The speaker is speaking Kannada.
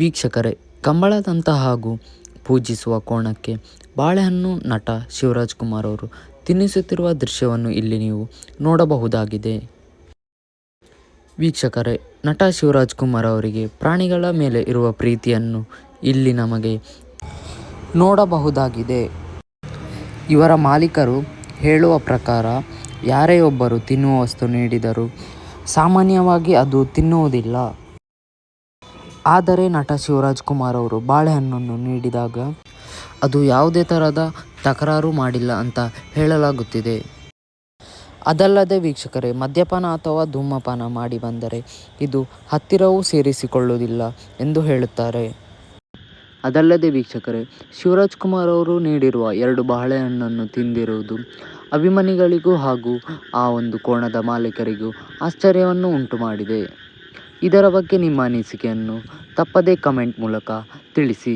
ವೀಕ್ಷಕರೇ ಕಂಬಳದಂತ ಹಾಗೂ ಪೂಜಿಸುವ ಕೋಣಕ್ಕೆ ಬಾಳೆಹಣ್ಣು ನಟ ಶಿವರಾಜ್ ಕುಮಾರ್ ಅವರು ತಿನ್ನಿಸುತ್ತಿರುವ ದೃಶ್ಯವನ್ನು ಇಲ್ಲಿ ನೀವು ನೋಡಬಹುದಾಗಿದೆ. ವೀಕ್ಷಕರೇ, ನಟ ಶಿವರಾಜ್ ಕುಮಾರ್ ಅವರಿಗೆ ಪ್ರಾಣಿಗಳ ಮೇಲೆ ಇರುವ ಪ್ರೀತಿಯನ್ನು ಇಲ್ಲಿ ನಮಗೆ ನೋಡಬಹುದಾಗಿದೆ. ಇವರ ಮಾಲೀಕರು ಹೇಳುವ ಪ್ರಕಾರ, ಯಾರೇ ಒಬ್ಬರು ತಿನ್ನುವ ವಸ್ತು ನೀಡಿದರೂ ಸಾಮಾನ್ಯವಾಗಿ ಅದು ತಿನ್ನುವುದಿಲ್ಲ. ಆದರೆ ನಟ ಶಿವರಾಜ್ ಕುಮಾರ್ ಅವರು ಬಾಳೆಹಣ್ಣನ್ನು ನೀಡಿದಾಗ ಅದು ಯಾವುದೇ ಥರದ ತಕರಾರು ಮಾಡಿಲ್ಲ ಅಂತ ಹೇಳಲಾಗುತ್ತಿದೆ. ಅದಲ್ಲದೆ ವೀಕ್ಷಕರೇ, ಮದ್ಯಪಾನ ಅಥವಾ ಧೂಮಪಾನ ಮಾಡಿ ಬಂದರೆ ಇದು ಹತ್ತಿರವೂ ಸೇರಿಸಿಕೊಳ್ಳುವುದಿಲ್ಲ ಎಂದು ಹೇಳುತ್ತಾರೆ. ಅದಲ್ಲದೆ ವೀಕ್ಷಕರೇ, ಶಿವರಾಜ್ ಕುಮಾರ್ ಅವರು ನೀಡಿರುವ ಎರಡು ಬಾಳೆಹಣ್ಣನ್ನು ತಿಂದಿರುವುದು ಅಭಿಮಾನಿಗಳಿಗೂ ಹಾಗೂ ಆ ಒಂದು ಕೋಣದ ಮಾಲೀಕರಿಗೂ ಆಶ್ಚರ್ಯವನ್ನು ಉಂಟು ಮಾಡಿದೆ ಇದರ ಬಗ್ಗೆ ನಿಮ್ಮ ಅನಿಸಿಕೆಯನ್ನು ತಪ್ಪದೇ ಕಮೆಂಟ್ ಮೂಲಕ ತಿಳಿಸಿ.